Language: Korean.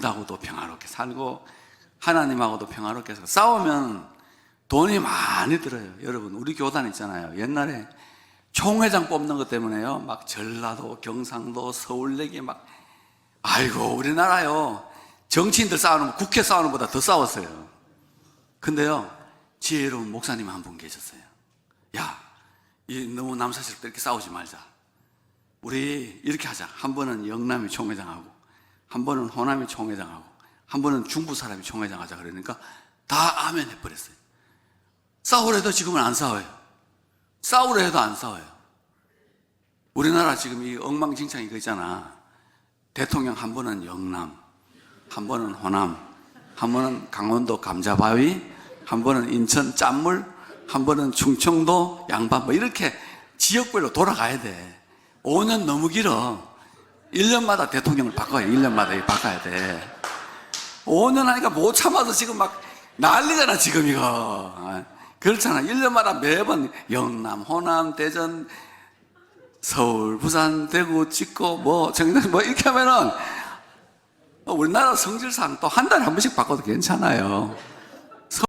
나하고도 평화롭게 살고 하나님하고도 평화롭게 살고 싸우면 돈이 많이 들어요. 여러분 우리 교단 있잖아요. 옛날에 총회장 뽑는 것 때문에요. 막 전라도, 경상도, 서울내기 막 아이고 우리나라요. 정치인들 싸우는 거 국회 싸우는 것보다 더 싸웠어요. 근데요 지혜로운 목사님 한 분 계셨어요. 야, 이 너무 남사스럽게 이렇게 싸우지 말자. 우리 이렇게 하자. 한 번은 영남이 총회장하고, 한 번은 호남이 총회장하고, 한 번은 중부 사람이 총회장 하자. 그러니까 다 아멘 해버렸어요. 싸우려 해도 지금은 안 싸워요. 싸우려 해도 안 싸워요. 우리나라 지금 이 엉망진창이 그 있잖아. 대통령 한 번은 영남, 한 번은 호남, 한 번은 강원도 감자바위, 한 번은 인천 짠물, 한 번은 충청도 양반 뭐 이렇게 지역별로 돌아가야 돼. 5년 너무 길어. 1년마다 대통령을 바꿔야 돼. 1년마다 바꿔야 돼. 5년 하니까 못 참아서 지금 막 난리잖아, 지금 이거. 아, 그렇잖아. 1년마다 매번 영남, 호남, 대전, 서울, 부산, 대구, 찍고 뭐 정당 뭐 이렇게 하면은 우리나라 성질상 또 한 달에 한 번씩 바꿔도 괜찮아요.